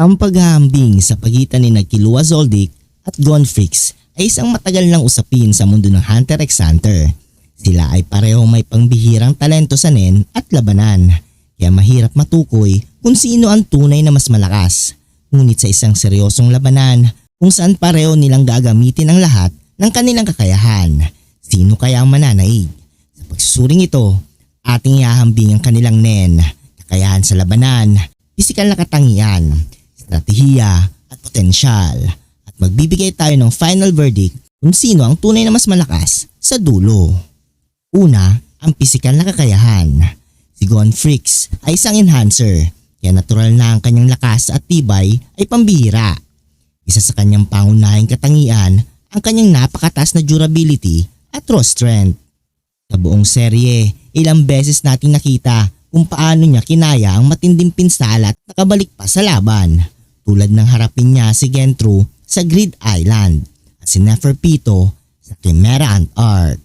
Ang paghahambing sa pagitan ni Kilua Zoldyck at Gonfrix ay isang matagal ng usapin sa mundo ng Hunter x Hunter. Sila ay parehong may pangbihirang talento sa nen at labanan, kaya mahirap matukoy kung sino ang tunay na mas malakas. Ngunit sa isang seryosong labanan kung saan pareho nilang gagamitin ang lahat ng kanilang kakayahan, sino kaya ang mananaig? Sa pagsusuring ito, ating ihahambing ang kanilang nen, kakayahan sa labanan, pisikal na katangian, estratehiya at potensyal at magbibigay tayo ng final verdict kung sino ang tunay na mas malakas sa dulo. Una, ang pisikal na kakayahan. Si Gonfrix ay isang enhancer kaya natural na ang kanyang lakas at tibay ay pambihira. Isa sa kanyang pangunahing katangian ang kanyang napakataas na durability at raw strength. Sa buong serye, ilang beses nating nakita kung paano niya kinaya ang matinding pinsala at nakabalik pa sa laban. Tulad ng harapin niya si Gentru sa Grid Island at si Neferpito sa Chimera Ant Arc.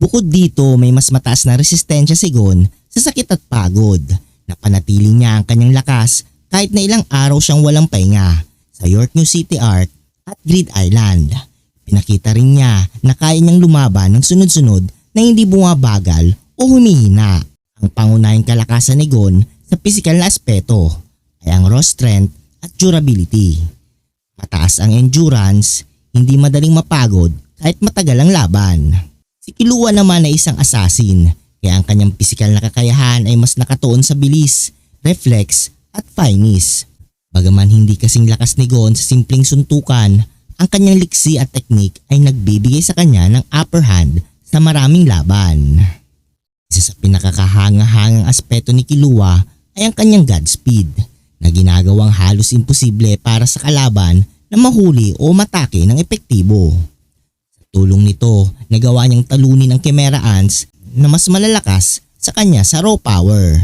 Bukod dito may mas mataas na resistensya si Gon sa sakit at pagod. Napanatili niya ang kanyang lakas kahit na ilang araw siyang walang pahinga sa York New City Arc at Grid Island. Pinakita rin niya na kaya niyang lumaban ng sunod-sunod na hindi bumabagal o humihina. Ang pangunahing kalakasan ni Gon sa pisikal na aspeto ay ang raw strength at durability. Mataas ang endurance, hindi madaling mapagod kahit matagal ang laban. Si Kilua naman ay isang assassin kaya ang kanyang pisikal na kakayahan ay mas nakatuon sa bilis, reflex at fineness. Bagaman hindi kasing lakas ni Gon sa simpleng suntukan, ang kanyang liksi at teknik ay nagbibigay sa kanya ng upper hand sa maraming laban. Isa sa pinakakahangahangang aspeto ni Kilua ay ang kanyang Godspeed na ginagawang halos imposible para sa kalaban na mahuli o matake ng epektibo. Sa tulong nito, nagawa niyang talunin ang Chimera Ants na mas malalakas sa kanya sa raw power.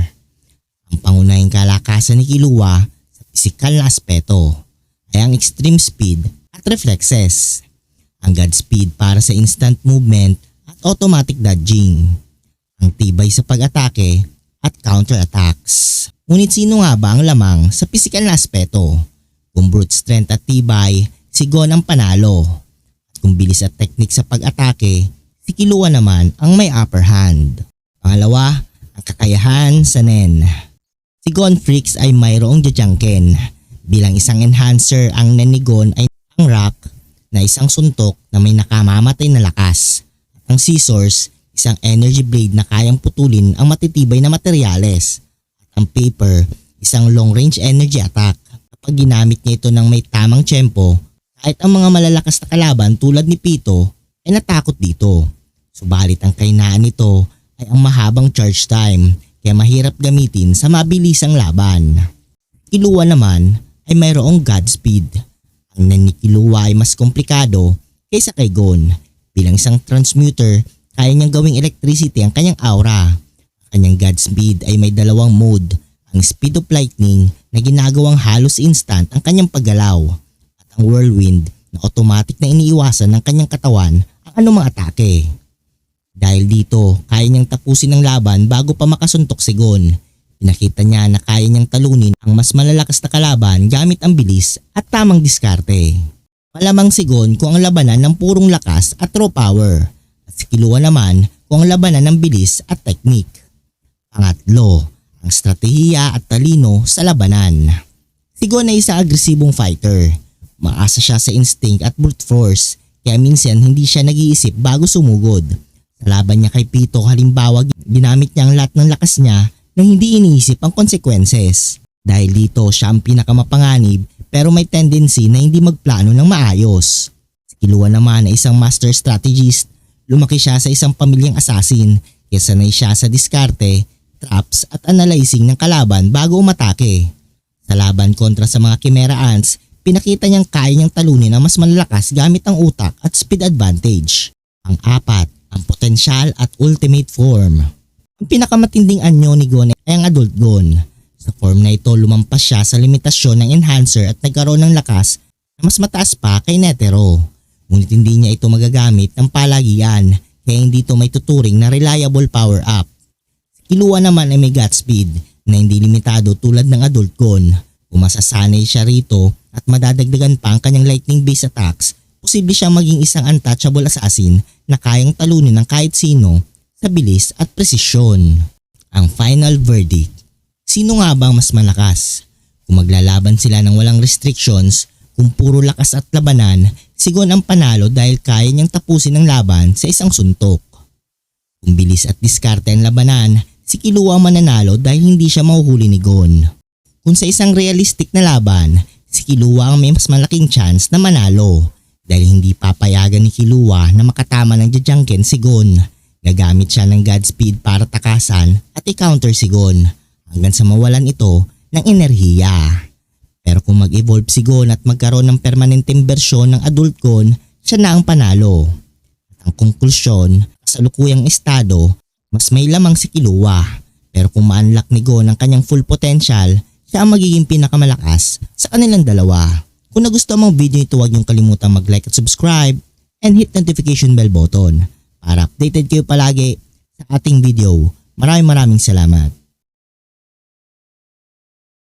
Ang pangunahing kalakasan ni Kilua sa pisikal na aspeto ay ang extreme speed at reflexes. Ang Godspeed para sa instant movement at automatic dodging. Ang tibay sa pag-atake at counter-attacks. Ngunit sino nga ba ang lamang sa pisikal na aspeto? Kung brute strength at tibay, si Gon ang panalo. At kung bilis at teknik sa pag-atake, si Kilua naman ang may upper hand. Pangalawa, ang kakayahan sa Nen. Si Gon Freaks ay mayroong jajangken. Bilang isang enhancer, ang Nen ni Gon ay ang rock na isang suntok na may nakamamatay na lakas. Ang scissors, isang energy blade na kayang putulin ang matitibay na materyales. At ang paper, isang long range energy attack. Kapag ginamit niya ito ng may tamang tiyempo, kahit ang mga malalakas na kalaban tulad ni Pito ay natakot dito. Subalit ang kainaan nito ay ang mahabang charge time kaya mahirap gamitin sa mabilisang laban. Kilua naman ay mayroong Godspeed. Ang nan ni Kilua ay mas komplikado kaysa kay Gon. Bilang isang transmuter, kaya niyang gawing electricity ang kanyang aura. Ang kanyang Godspeed ay may dalawang mode, ang Speed of Lightning na ginagawang halos instant ang kanyang paggalaw at ang Whirlwind na automatic na iniiwasan ng kanyang katawan ang anumang atake. Dahil dito, kaya niyang tapusin ang laban bago pa makasuntok si Gon. Pinakita niya na kaya niyang talunin ang mas malalakas na kalaban gamit ang bilis at tamang diskarte. Malamang si Gon kung ang labanan ng purong lakas at raw power. At si Kilua naman kung labanan ng bilis at teknik. Pangatlo, ang strategiya at talino sa labanan. Si Gon ay isang agresibong fighter. Maasa siya sa instinct at brute force kaya minsan hindi siya nag-iisip bago sumugod. Sa laban niya kay Pito halimbawa ginamit niya ang lahat ng lakas niya na hindi iniisip ang consequences. Dahil dito siya ang pinakamapanganib pero may tendency na hindi magplano ng maayos. Si Kilua naman ay isang master strategist. Lumaki siya sa isang pamilyang assassin kaya sanay siya sa diskarte, traps at analyzing ng kalaban bago umatake. Sa laban kontra sa mga Chimera Ants, pinakita niyang kaya niyang talunin ang mas malalakas gamit ang utak at speed advantage. Ang apat, ang potensyal at ultimate form. Ang pinakamatinding anyo ni Gon ay ang adult Gon. Sa form na ito lumampas siya sa limitasyon ng enhancer at nagkaroon ng lakas na mas mataas pa kay Netero. Ngunit hindi niya ito magagamit ng palagian kaya hindi ito may tuturing na reliable power up. Si Kilua naman ay may Godspeed na hindi limitado tulad ng adult Gon. Kung masasanay siya rito at madadagdagan pa ang kanyang lightning base attacks, posible siyang maging isang untouchable assassin na kayang talunin ng kahit sino sa bilis at presisyon. Ang final verdict. Sino nga ba ang mas malakas? Kung maglalaban sila ng walang restrictions, kung puro lakas at labanan, si Gon ang panalo dahil kaya niyang tapusin ang laban sa isang suntok. Kung bilis at diskarte ang labanan, si Killua ang mananalo dahil hindi siya mahuhuli ni Gon. Kung sa isang realistic na laban, si Killua ang may mas malaking chance na manalo dahil hindi papayagan ni Killua na makatama ng Jajangken si Gon. Gagamit siya ng Godspeed para takasan at i-counter si Gon hanggang sa mawalan ito ng enerhiya. Pero kung mag-evolve si Gon at magkaroon ng permanenteng bersyon ng adult Gon, siya na ang panalo. At ang konklusyon, sa lukuyang estado, mas may lamang si Killua. Pero kung ma-unlock ni Gon ang kanyang full potential, siya ang magiging pinakamalakas sa kanilang dalawa. Kung nagustuhan mo ang video ito, huwag niyong kalimutang mag-like at subscribe and hit notification bell button para updated kayo palagi sa ating video. Maraming maraming salamat.